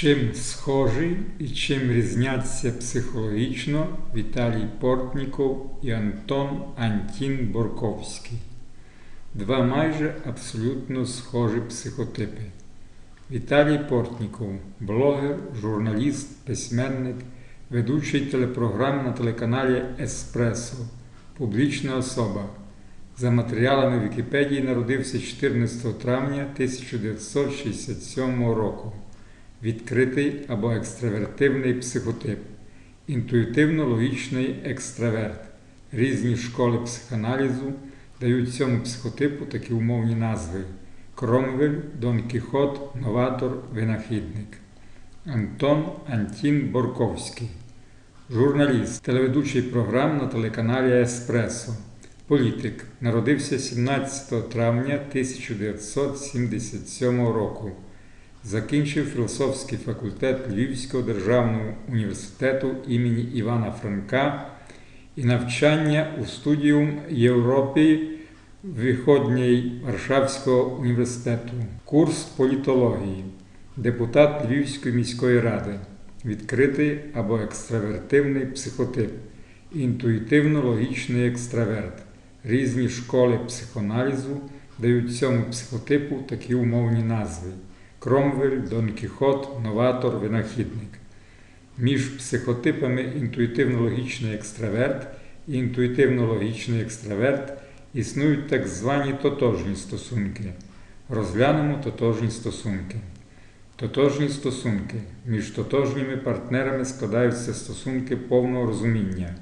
Чим схожі і чим різняться психологічно Віталій Портніков і Антон Антін Борковський. Два майже абсолютно схожі психотипи. Віталій Портніков блогер, журналіст, письменник, ведучий телепрограм на телеканалі Еспресо, публічна особа. За матеріалами Вікіпедії народився 14 травня 1967 року. Відкритий або екстравертивний психотип, інтуїтивно-логічний екстраверт. Різні школи психоаналізу дають цьому психотипу такі умовні назви: Кромвель, Дон Кіхот, Новатор, Винахідник. Антон Антін Борковський, журналіст, телеведучий програм на телеканалі Еспресо. Політик. Народився 17 травня 1977 року. Закінчив філософський факультет Львівського державного університету імені Івана Франка і навчання у студіум Європі Виходній Варшавського університету. Курс політології, депутат Львівської міської ради, відкритий або екстравертивний психотип, інтуїтивно-логічний екстраверт. Різні школи психоаналізу дають цьому психотипу такі умовні назви. Кромвель, Дон Кіхот, Новатор, Винахідник. Між психотипами інтуїтивно-логічний екстраверт і інтуїтивно-логічний екстраверт існують так звані тотожні стосунки. Розглянемо тотожні стосунки. Тотожні стосунки. Між тотожніми партнерами складаються стосунки повного розуміння,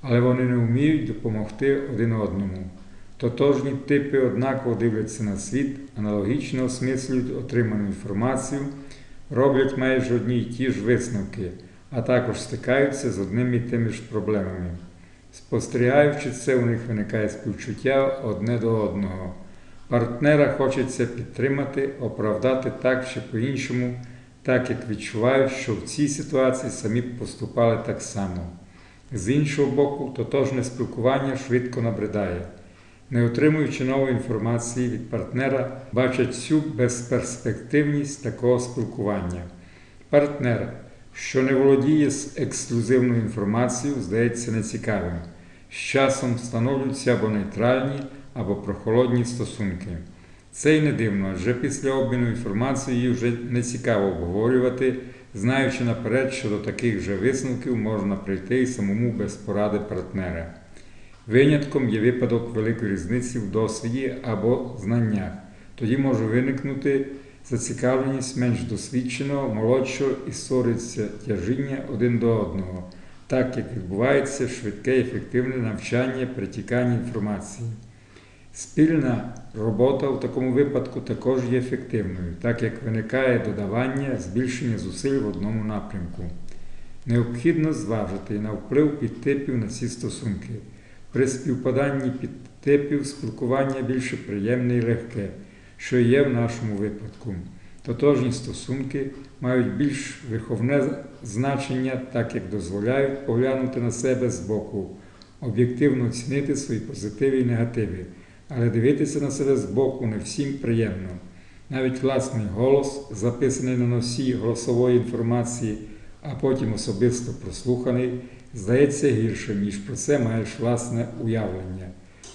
але вони не вміють допомогти один одному. Тотожні типи однаково дивляться на світ, аналогічно осмислюють отриману інформацію, роблять майже одні й ті ж висновки, а також стикаються з одними і тими ж проблемами. Спостерігаючи це, у них виникає співчуття одне до одного. Партнера хочеться підтримати, оправдати так чи по-іншому, так як відчувають, що в цій ситуації самі поступали так само. З іншого боку, тотожне спілкування швидко набридає. Не отримуючи нової інформації від партнера, бачать всю безперспективність такого спілкування. Партнер, що не володіє з ексклюзивною інформацією, здається нецікавим. З часом встановлюються або нейтральні, або прохолодні стосунки. Це й не дивно, адже після обміну інформацією вже не цікаво обговорювати, знаючи наперед, що до таких же висновків можна прийти і самому без поради партнера. Винятком є випадок великої різниці в досвіді або знаннях. Тоді може виникнути зацікавленість менш досвідченого, молодшого і створюється тяжіння один до одного, так як відбувається швидке і ефективне навчання притікання інформації. Спільна робота в такому випадку також є ефективною, так як виникає додавання, збільшення зусиль в одному напрямку. Необхідно зважити на вплив підтипів на ці стосунки. При співпаданні підтипів спілкування більше приємне і легке, що є в нашому випадку. Тотожні стосунки мають більш виховне значення, так як дозволяють поглянути на себе збоку, об'єктивно оцінити свої позитиви і негативи, але дивитися на себе збоку не всім приємно. Навіть власний голос, записаний на носії голосової інформації, а потім особисто прослуханий здається гіршим, ніж про це маєш власне уявлення.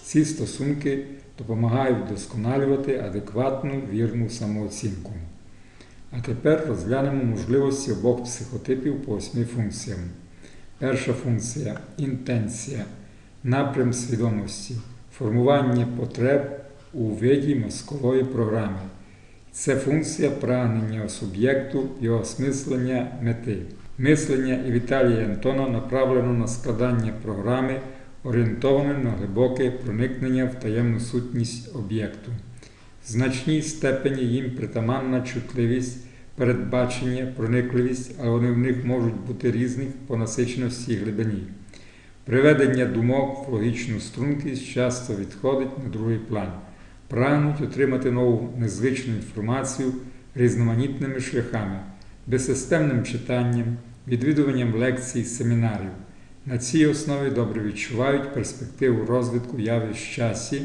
Ці стосунки допомагають вдосконалювати адекватну вірну самооцінку. А тепер розглянемо можливості обох психотипів по восьми функціям. Перша функція інтенція, напрям свідомості, формування потреб у виді мозкової програми. Це функція прагнення суб'єкту, його осмислення мети. Мислення і Віталія Антона направлено на складання програми, орієнтоване на глибоке проникнення в таємну сутність об'єкту. В значній степені їм притаманна чутливість, передбачення, проникливість, але вони в них можуть бути різних по насиченості і глибині. Приведення думок в логічну стрункість часто відходить на другий план, прагнуть отримати нову незвичну інформацію різноманітними шляхами, безсистемним читанням відвідуванням лекцій, семінарів. На цій основі добре відчувають перспективу розвитку явищ в часі,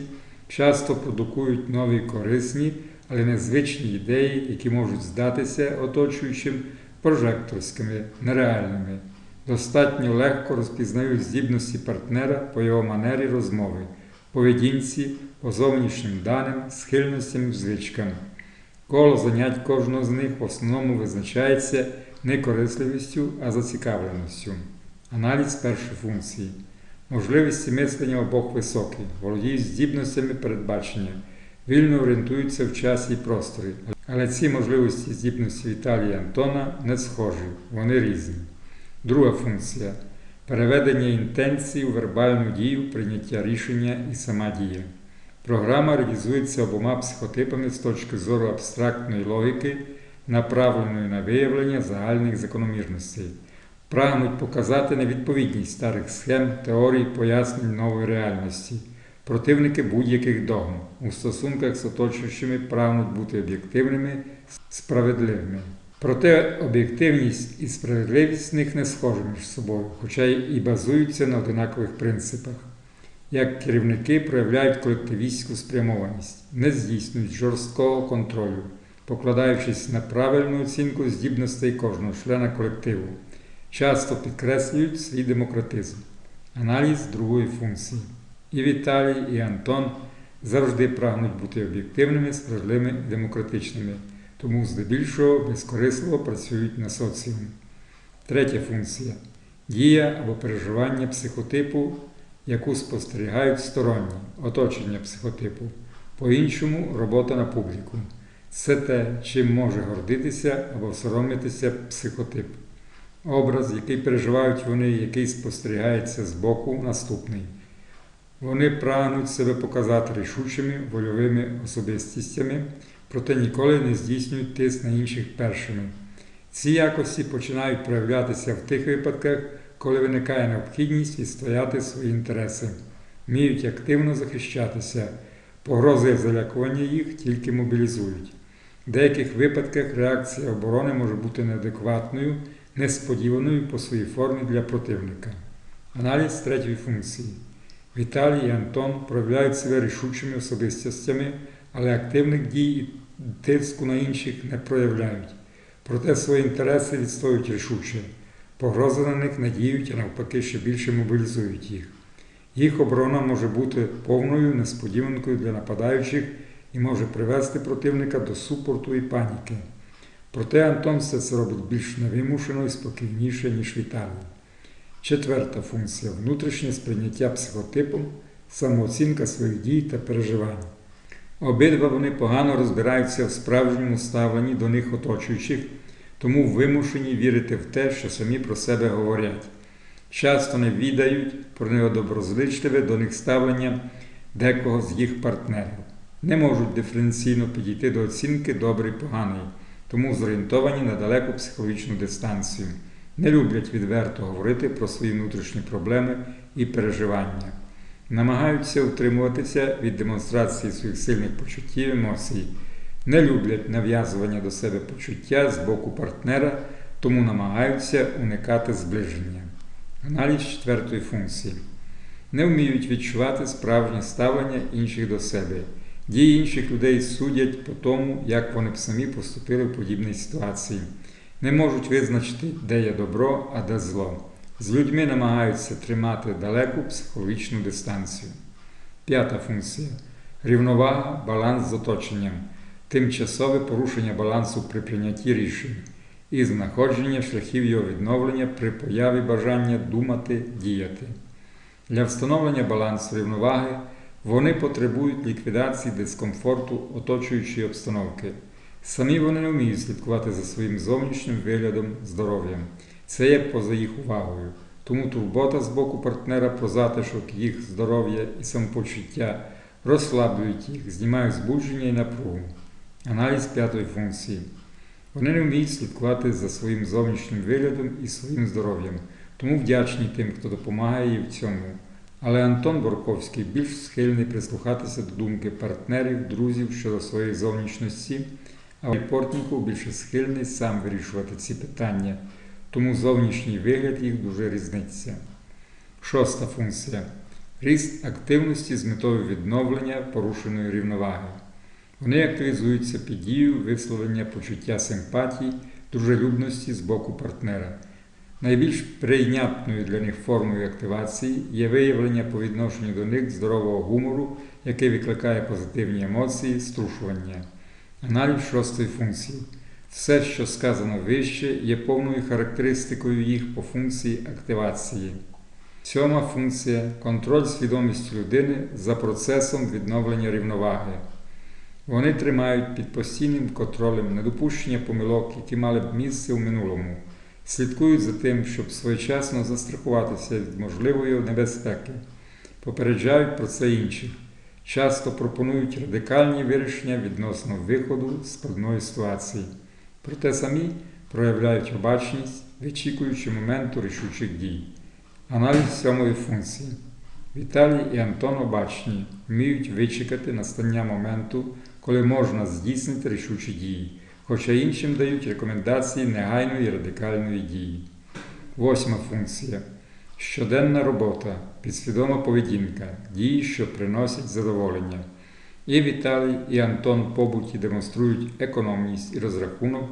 часто продукують нові корисні, але незвичні ідеї, які можуть здатися оточуючим прожекторськими, нереальними. Достатньо легко розпізнають здібності партнера по його манері розмови, поведінці, по зовнішнім даним, схильностям, звичкам. Коло занять кожного з них в основному визначається не корисливістю, а зацікавленістю. Аналіз першої функції. Можливості мислення обох високі, володіють здібностями передбачення, вільно орієнтуються в часі і просторі. Але ці можливості здібності Віталія і Антона не схожі, вони різні. Друга функція переведення інтенції у вербальну дію, прийняття рішення і сама дія. Програма реалізується обома психотипами з точки зору абстрактної логіки, направленої на виявлення загальних закономірностей. Прагнуть показати невідповідність старих схем, теорій, пояснень нової реальності. Противники будь-яких догм у стосунках з оточуючими прагнуть бути об'єктивними, справедливими. Проте об'єктивність і справедливість в них не схожі між собою, хоча і базуються на одинакових принципах. Як керівники проявляють колективістську спрямованість, не здійснюють жорсткого контролю, покладаючись на правильну оцінку здібностей кожного члена колективу, часто підкреслюють свій демократизм, аналіз другої функції. І Віталій, і Антон завжди прагнуть бути об'єктивними, справедливими і демократичними, тому здебільшого безкорисливо працюють на соціум. Третя функція дія або переживання психотипу, яку спостерігають сторонні, оточення психотипу, по-іншому робота на публіку. Це те, чим може гордитися або соромитися психотип. Образ, який переживають вони, який спостерігається збоку, наступний. Вони прагнуть себе показати рішучими, вольовими особистістями, проте ніколи не здійснюють тиск на інших першими. Ці якості починають проявлятися в тих випадках, коли виникає необхідність відстояти свої інтереси, вміють активно захищатися, погрози залякування їх тільки мобілізують. В деяких випадках реакція оборони може бути неадекватною, несподіваною по своїй формі для противника. Аналіз третьої функції. Віталій і Антон проявляють себе рішучими особистостями, але активних дій і тиску на інших не проявляють. Проте свої інтереси відстоюють рішуче. Погрози на них надіють, а навпаки, ще більше мобілізують їх. Їх оборона може бути повною несподіванкою для нападаючих і може привести противника до супорту і паніки. Проте Антон все це робить більш невимушено і спокійніше, ніж Віталій. Четверта функція внутрішнє сприйняття психотипом, самооцінка своїх дій та переживань. Обидва вони погано розбираються в справжньому ставленні до них оточуючих, тому вимушені вірити в те, що самі про себе говорять. Часто не відають про недоброзичливе до них ставлення декого з їх партнерів. Не можуть диференційно підійти до оцінки добрий поганий, тому зорієнтовані на далеку психологічну дистанцію не люблять відверто говорити про свої внутрішні проблеми і переживання, намагаються утримуватися від демонстрації своїх сильних почуттів емоцій, не люблять нав'язування до себе почуття з боку партнера, тому намагаються уникати зближення. Аналіз четвертої функції. Не вміють відчувати справжнє ставлення інших до себе. Дії інших людей судять по тому, як вони б самі поступили в подібній ситуації не можуть визначити, де є добро, а де зло. З людьми намагаються тримати далеку психологічну дистанцію. П'ята функція рівновага, баланс з оточенням, тимчасове порушення балансу при прийнятті рішень і знаходження шляхів його відновлення при появі бажання думати, діяти. Для встановлення балансу рівноваги вони потребують ліквідації дискомфорту оточуючої обстановки. Самі вони не вміють слідкувати за своїм зовнішнім виглядом, здоров'ям. Це є поза їх увагою. Тому турбота з боку партнера про затишок їх здоров'я і самопочуття розслаблюють їх, знімають збудження і напругу. Аналіз п'ятої функції. Вони не вміють слідкувати за своїм зовнішнім виглядом і своїм здоров'ям, тому вдячні тим, хто допомагає їй в цьому. Але Антон Борковський більш схильний прислухатися до думки партнерів, друзів щодо своєї зовнішності. А Портніков більше схильний сам вирішувати ці питання, тому зовнішній вигляд їх дуже різниться. Шоста функція ріст активності з метою відновлення порушеної рівноваги. Вони активізуються під дією висловлення почуття симпатії, дружелюбності з боку партнера. Найбільш прийнятною для них формою активації є виявлення по відношенню до них здорового гумору, який викликає позитивні емоції, струшування. Аналіз шостої функції. Все, що сказано вище, є повною характеристикою їх по функції активації. Сьома функція контроль свідомістю людини за процесом відновлення рівноваги. Вони тримають під постійним контролем недопущення помилок, які мали б місце у минулому, слідкують за тим, щоб своєчасно застрахуватися від можливої небезпеки, попереджають про це інших, часто пропонують радикальні вирішення відносно виходу з складної ситуації, проте самі проявляють обачність, вичікуючи моменту рішучих дій. Аналіз сьомої функції. Віталій і Антон обачні вміють вичекати настання моменту, коли можна здійснити рішучі дії, хоча іншим дають рекомендації негайної і радикальної дії. Восьма функція. Щоденна робота, підсвідома поведінка, дії, що приносять задоволення. І Віталій, і Антон побуті демонструють економність і розрахунок,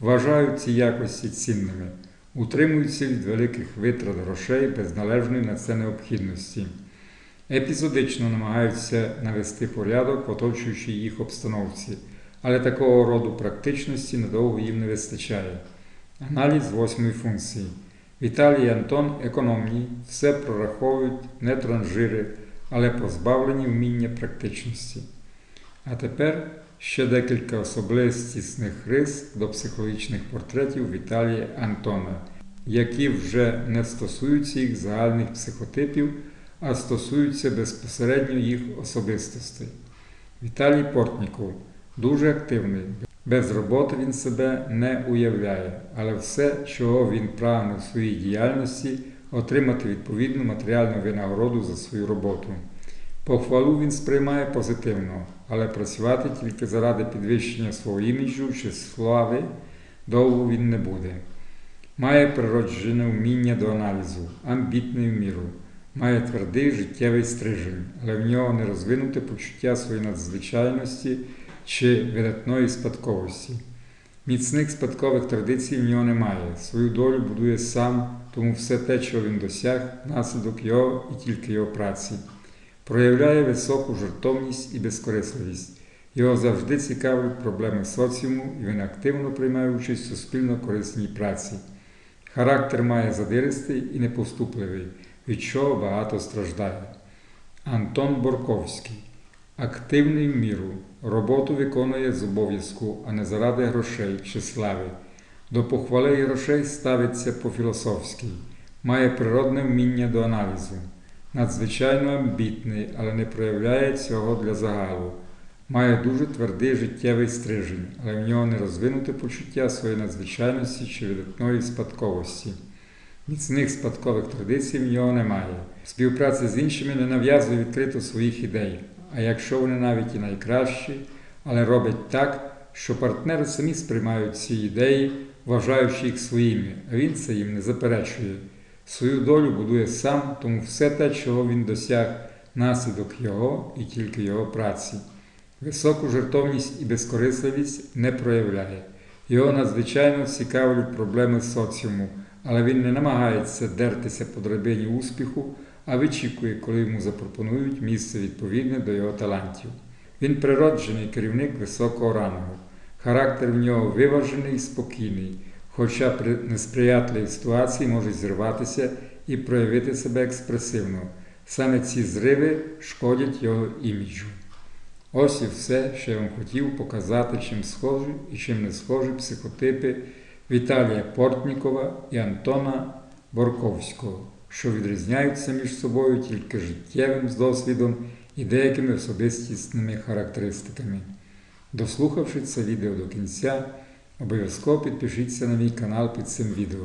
вважають ці якості цінними, утримуються від великих витрат грошей без належної на це необхідності. Епізодично намагаються навести порядок, оточуючи їх обстановці, але такого роду практичності надовго їм не вистачає. Аналіз восьмої функції. Віталій і Антон економні, все прораховують, не транжири, але позбавлені вміння практичності. А тепер ще декілька особистісних рис до психологічних портретів Віталія Антона, які вже не стосуються їх загальних психотипів, а стосуються безпосередньо їх особистостей. Віталій Портніков дуже активний. Без роботи він себе не уявляє, але все, чого він прагне в своїй діяльності, отримати відповідну матеріальну винагороду за свою роботу. Похвалу він сприймає позитивно, але працювати тільки заради підвищення свого іміджу чи слави довго він не буде. Має природжене вміння до аналізу, амбітний в міру, має твердий життєвий стрижень, але в нього не розвинуте почуття своєї надзвичайності чи видатної спадковості. Міцних спадкових традицій в нього немає, свою долю будує сам, тому все те, що він досяг, наслідок його і тільки його праці. Проявляє високу жертовність і безкорисливість. Його завжди цікавлять проблеми соціуму, і він активно приймає участь в суспільно корисній праці. Характер має задиристий і непоступливий, від чого багато страждає. Антон Борковський активний в міру, роботу виконує з обов'язку, а не заради грошей чи слави. До похвали грошей ставиться по-філософськи, має природне вміння до аналізу, надзвичайно амбітний, але не проявляє цього для загалу. Має дуже твердий життєвий стрижень, але в нього не розвинуте почуття своєї надзвичайності чи видатної спадковості. Міцних спадкових традицій в нього немає. Співпраця з іншими не нав'язує відкрито своїх ідей, а якщо вони навіть і найкращі, але робить так, що партнери самі сприймають ці ідеї, вважаючи їх своїми, а він це їм не заперечує. Свою долю будує сам, тому все те, чого він досяг, наслідок його і тільки його праці. Високу жертовність і безкорисливість не проявляє. Його надзвичайно цікавлять проблеми соціуму, але він не намагається дертися по драбині успіху, а вичікує, коли йому запропонують місце відповідне до його талантів. Він природжений керівник високого рангу. Характер в нього виважений і спокійний, хоча при несприятливій ситуації може зірватися і проявити себе експресивно. Саме ці зриви шкодять його іміджу. Ось і все, що я вам хотів показати, чим схожі і чим не схожі психотипи Віталія Портнікова і Антона Борковського, що відрізняються між собою тільки життєвим досвідом і деякими особистісними характеристиками. Дослухавши це відео до кінця, обов'язково підпишіться на мій канал під цим відео.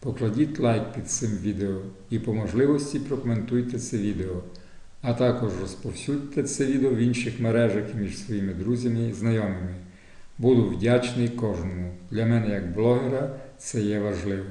Покладіть лайк під цим відео і по можливості прокоментуйте це відео, а також розповсюдьте це відео в інших мережах і між своїми друзями і знайомими. Буду вдячний кожному. Для мене як блогера це є важливо.